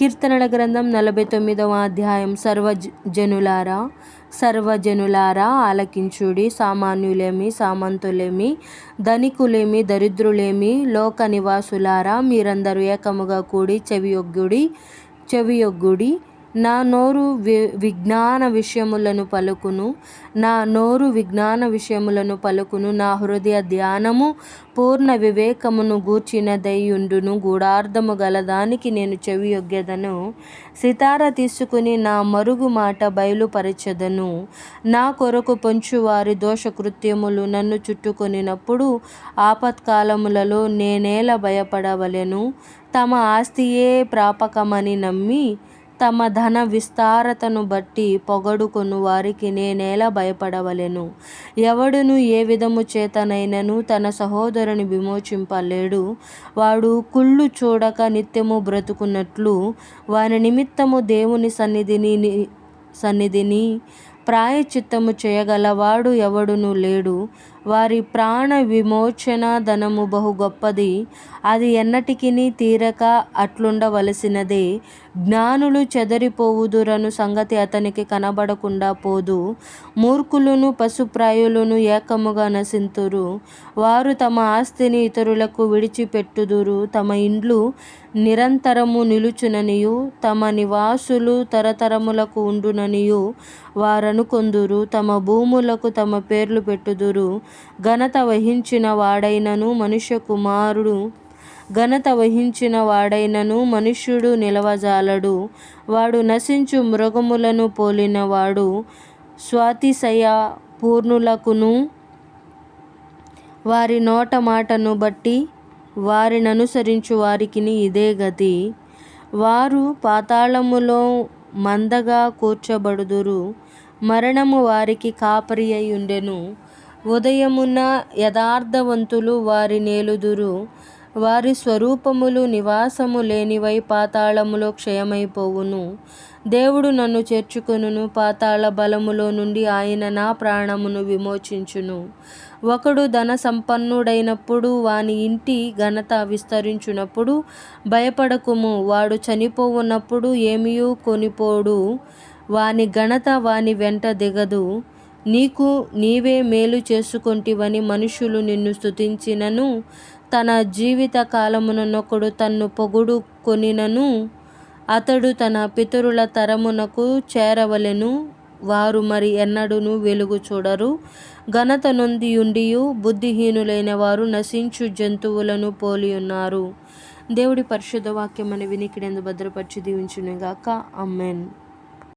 కీర్తనల గ్రంథం నలభై తొమ్మిదవ అధ్యాయం. సర్వజనులారా సర్వజనులారా ఆలకించుడి సామాన్యులేమి సామంతులేమి ధనికులేమి దరిద్రులేమి లోక నివాసులారా మీరందరూ ఏకముగా కూడి చెవియొగ్గుడి చెవియొగ్గుడి నా నోరు వి విజ్ఞాన విషయములను పలుకును. నా నోరు విజ్ఞాన విషయములను పలుకును. నా హృదయ ధ్యానము పూర్ణ వివేకమును గూర్చినదయ్యుండును గూఢార్థము గలదానికి నేను చెవియొగ్గెదను సితార తీసుకుని నా మరుగు మాట బయలుపరచెదను. నా కొరకు పొంచువారి దోషకృత్యములు నన్ను చుట్టుకొనినప్పుడు ఆపత్కాలములలో నేనేల భయపడవలెను. తమ ఆస్తియే ప్రాపకమని నమ్మి తమ ధన విస్తారతను బట్టి పొగడుకొను వారికి నేనేలా భయపడవలెను. ఎవడును ఏ విధము చేతనైనను తన సహోదరుని విమోచింపలేడు. వాడు కుళ్ళు చూడక నిత్యము బ్రతుకున్నట్లు వాని నిమిత్తము దేవుని సన్నిధిని సన్నిధిని ప్రాయచిత్తము చేయగలవాడు ఎవడునూ లేడు. వారి ప్రాణ విమోచన ధనము బహు గొప్పది. అది ఎన్నటికిని తీరక అట్లుండవలసినదే. జ్ఞానులు చెదరిపోవుదురను సంగతి అతనికి కనబడకుండా పోదు. మూర్ఖులను పశుప్రాయులను ఏకముగా నశింతురు. వారు తమ ఆస్తిని ఇతరులకు విడిచిపెట్టుదురు. తమ ఇండ్లు నిరంతరము నిలుచుననియు తమ నివాసులు తరతరములకు ఉండుననియు వారనుకొందురు. తమ భూములకు తమ పేర్లు పెట్టుదురు. ఘనత వహించిన వాడైనను మనుష్య కుమారుడు ఘనత వహించిన వాడైనను మనుష్యుడు నిలవజాలడు. వాడు నశించు మృగములను పోలినవాడు. స్వాతిశయ పూర్ణులకును వారి నోట మాటను బట్టి వారిని అనుసరించు వారికి ఇదే గతి. వారు పాతాళములో మందగా కూర్చబడుదురు. మరణము వారికి కాపరి అయి ఉండెను ఉదయమున యథార్థవంతులు వారి నేలుదురు. వారి స్వరూపములు నివాసము లేనివై పాతాళములో క్షయమైపోవును. దేవుడు నన్ను చేర్చుకొనును పాతాళ బలములో నుండి ఆయన నా ప్రాణమును విమోచించును. ఒకడు ధన సంపన్నుడైనప్పుడు వాని ఇంటి ఘనత విస్తరించునప్పుడు భయపడకుము. వాడు చనిపోవున్నప్పుడు ఏమియూ కొనిపోడు. వాని ఘనత వాని వెంట దిగదు. నీకు నీవే మేలు చేసుకొంటివని మనుషులు నిన్ను స్తుతించినను. తన జీవిత కాలమునొకడు తన్ను పొగుడు కొనినను అతడు తన పితరుల తరమునకు చేరవలెను. వారు మరి ఎన్నడూను వెలుగు చూడరు. ఘనత నొందియుండియు బుద్ధిహీనులైన వారు నశించు జంతువులను పోలి ఉన్నారు దేవుడి పరిశుద్ధ వాక్యం అని వినికిడెందు భద్రపరిచి దీవించునుగాక. అమ్మేన్